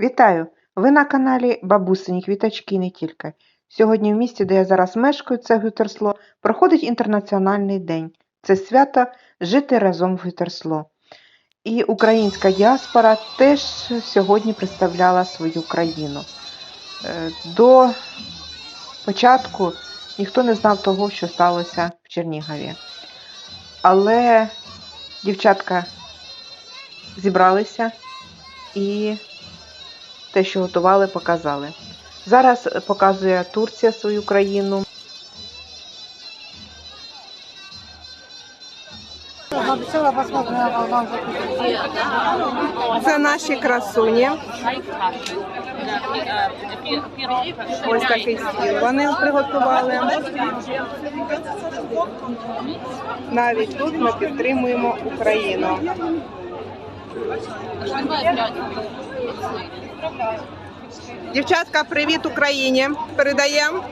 Вітаю! Ви на каналі Бабусині Квіточки не тільки. Сьогодні в місті, де я зараз мешкаю, це Гютерсло, проходить Інтернаціональний день. Це свято Жити разом в Гютерсло. І українська діаспора теж сьогодні представляла свою країну. Е, До початку ніхто не знав того, що сталося в Чернігові. Але дівчатка зібралися і те, що готували, показали. Зараз показує Турція свою країну. Це наші красуні. Ось такий стіл вони приготували. Навіть тут ми підтримуємо Україну. Дівчатка, привіт Україні! Передаємо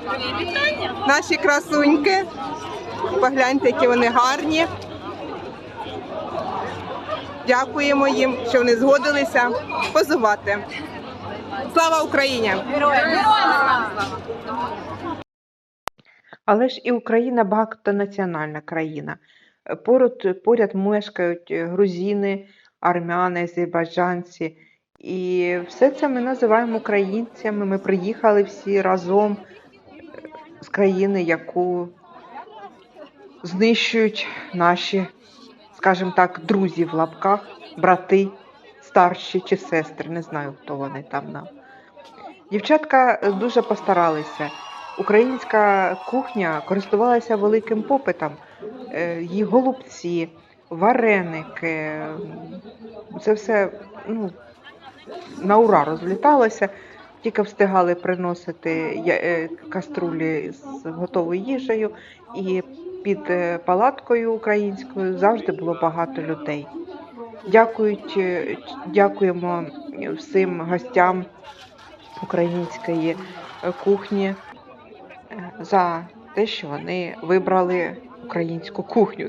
наші красуньки. Погляньте, які вони гарні. Дякуємо їм, що вони згодилися позувати. Слава Україні! Але ж і Україна багатонаціональна країна. Поряд, поряд мешкають грузини, армяни, азербайджанці. І все це ми називаємо українцями. Ми приїхали всі разом з країни, яку знищують наші, скажімо так, друзі в лапках, брати, старші чи сестри. Не знаю, хто вони там нам. Дівчатка дуже постаралися. Українська кухня користувалася великим попитом. Е, Її голубці, вареники. Це все ну, на ура розліталося. Тільки встигали приносити е, каструлі з готовою їжею, і під е, палаткою українською завжди було багато людей. Дякують, е, дякуємо всім гостям української кухні за те, що вони вибрали українську кухню.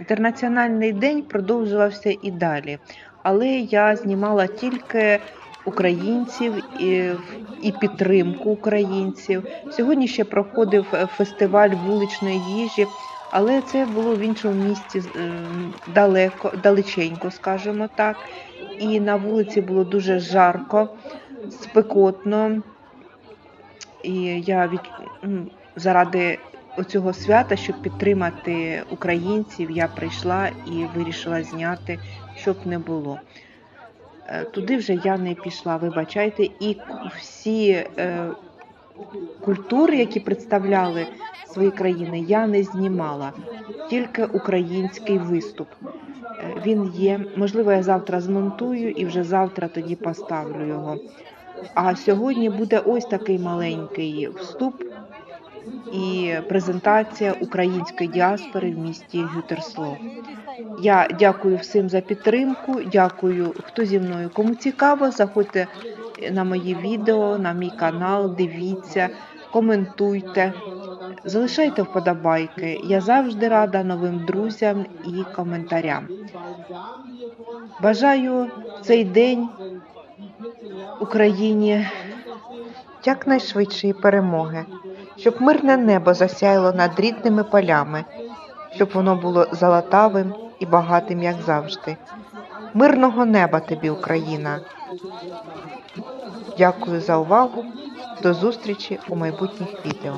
Інтернаціональний день продовжувався і далі, але я знімала тільки українців і, і підтримку українців. Сьогодні ще проходив е, фестиваль вуличної їжі, але це було в іншому місті е, далеко, далеченько, скажімо так. І на вулиці було дуже жарко, спекотно. І я від, заради цього свята, щоб підтримати українців, я прийшла і вирішила зняти, щоб не було. Е, Туди вже я не пішла, вибачайте, і всі е, культури, які представляли свої країни, я не знімала, тільки український виступ. Е, Він є. Можливо, я завтра змонтую і вже завтра тоді поставлю його. А сьогодні буде ось такий маленький вступ і презентація української діаспори в місті Гютерсло. Я дякую всім за підтримку. Дякую, хто зі мною. Кому цікаво, заходьте на мої відео, на мій канал, дивіться, коментуйте, залишайте вподобайки. Я завжди рада новим друзям і коментарям. Бажаю цей день Україні якнайшвидшої перемоги, щоб мирне небо засяяло над рідними полями, щоб воно було золотавим і багатим, як завжди. Мирного неба тобі, Україна. Дякую за увагу. До зустрічі у майбутніх відео.